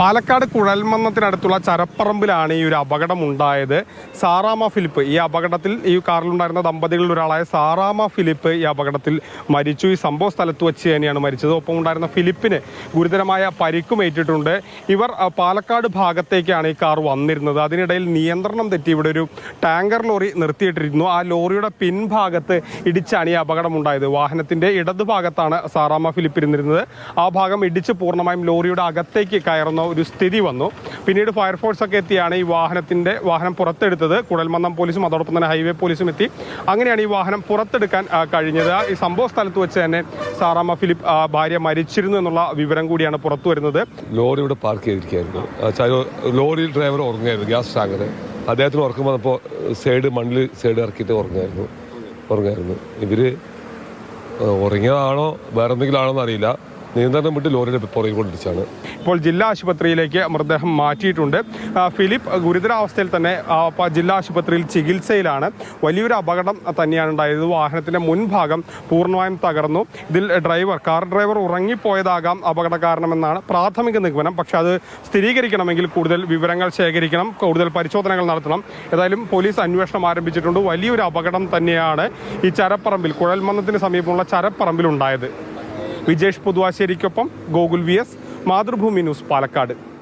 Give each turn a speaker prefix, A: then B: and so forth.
A: പാലക്കാട് കുഴൽമന്നത്തിനടുത്തുള്ള ചരപ്പറമ്പിലാണ് ഈ ഒരു അപകടം ഉണ്ടായത്. സാറാമ ഫിലിപ്പ് ഈ അപകടത്തിൽ ഈ കാറിലുണ്ടായിരുന്ന ദമ്പതികളിൽ ഒരാളായ സാറാമ ഫിലിപ്പ് ഈ അപകടത്തിൽ മരിച്ചു. ഈ സംഭവ സ്ഥലത്ത് വെച്ച് തന്നെയാണ് മരിച്ചത്. ഒപ്പം ഉണ്ടായിരുന്ന ഫിലിപ്പിന് ഗുരുതരമായ പരിക്കുമേറ്റിട്ടുണ്ട് ഇവർ പാലക്കാട് ഭാഗത്തേക്കാണ് ഈ കാർ വന്നിരുന്നത്. അതിനിടയിൽ നിയന്ത്രണം തെറ്റി ഇവിടെ ഒരു ടാങ്കർ ലോറി നിർത്തിയിട്ടിരുന്നു. ആ ലോറിയുടെ പിൻഭാഗത്ത് ഇടിച്ചാണ് ഈ അപകടം ഉണ്ടായത്. വാഹനത്തിന്റെ ഇടതുഭാഗത്താണ് സാറാമ ഫിലിപ്പ് ഇരുന്നിരുന്നത്. ആ ഭാഗം ഇടിച്ച് പൂർണമായും ലോറിയുടെ അകത്തേക്ക് കയറുന്ന. ഒരു സ്ഥിതി വന്നു. പിന്നീട് ഫയർഫോഴ്സ് ഒക്കെ എത്തിയാണ് ഈ വാഹനത്തിന്റെ വാഹനം പുറത്തെടുത്തത്. കുടൽമന്നം പോലീസും അതോടൊപ്പം തന്നെ ഹൈവേ പോലീസും എത്തി. അങ്ങനെയാണ് ഈ വാഹനം പുറത്തെടുക്കാൻ കഴിഞ്ഞത്. ഈ സംഭവ സ്ഥലത്ത് വെച്ച് തന്നെ സാറാമ ഫിലിപ്പ് ഭാര്യ മരിച്ചിരുന്നു എന്നുള്ള വിവരം കൂടിയാണ് പുറത്തു വരുന്നത്.
B: ലോറി ഇവിടെ പാർക്ക് ചെയ്തിരിക്കുകയായിരുന്നു. ചായ- ലോറി ഡ്രൈവർ ഉറങ്ങായിരുന്നു ഗ്യാസ് ടാങ്കർ അദ്ദേഹത്തിന് ഉറക്കം സൈഡ് മണ്ണിൽ സൈഡ് ഇറക്കിയിട്ട് ഉറങ്ങായിരുന്നു ഉറങ്ങായിരുന്നു ഇവർ ആ, ഉറങ്ങിയതാണോ വേറെ എന്തെങ്കിലും ആണോ എന്നറിയില്ല നിയന്ത്രണം വിട്ട് ലോറിയുടെ പുറകെ കൊണ്ടിരിച്ചാണ്
A: ഇപ്പോൾ ജില്ലാ ആശുപത്രിയിലേക്ക് മൃതദേഹം മാറ്റിയിട്ടുണ്ട്. ഫിലിപ്പ് ഗുരുതരാവസ്ഥയിൽ തന്നെ ജില്ലാ ആശുപത്രിയിൽ ചികിത്സയിലാണ്. വലിയൊരു അപകടം തന്നെയാണ് ഉണ്ടായത്. വാഹനത്തിന്റെ മുൻഭാഗം പൂർണമായും തകർന്നു. ഇതിൽ ഡ്രൈവർ കാർ ഡ്രൈവർ ഉറങ്ങിപ്പോയതാകാം അപകട കാരണമെന്നാണ് പ്രാഥമിക നിഗമനം. പക്ഷെ അത് സ്ഥിരീകരിക്കണമെങ്കിൽ കൂടുതൽ വിവരങ്ങൾ ശേഖരിക്കണം കൂടുതൽ പരിശോധനകൾ നടത്തണം. ഏതായാലും പോലീസ് അന്വേഷണം ആരംഭിച്ചിട്ടുണ്ട്. വലിയൊരു അപകടം തന്നെയാണ് ഈ ചരപ്പറമ്പിൽ കുഴൽമന്നത്തിന് സമീപമുള്ള ചരപ്പറമ്പിൽ ഉണ്ടായത്. Vijesh പുതുവാശ്ശേരിക്കൊപ്പം Gokul V S Mathrubhumi news Palakkad.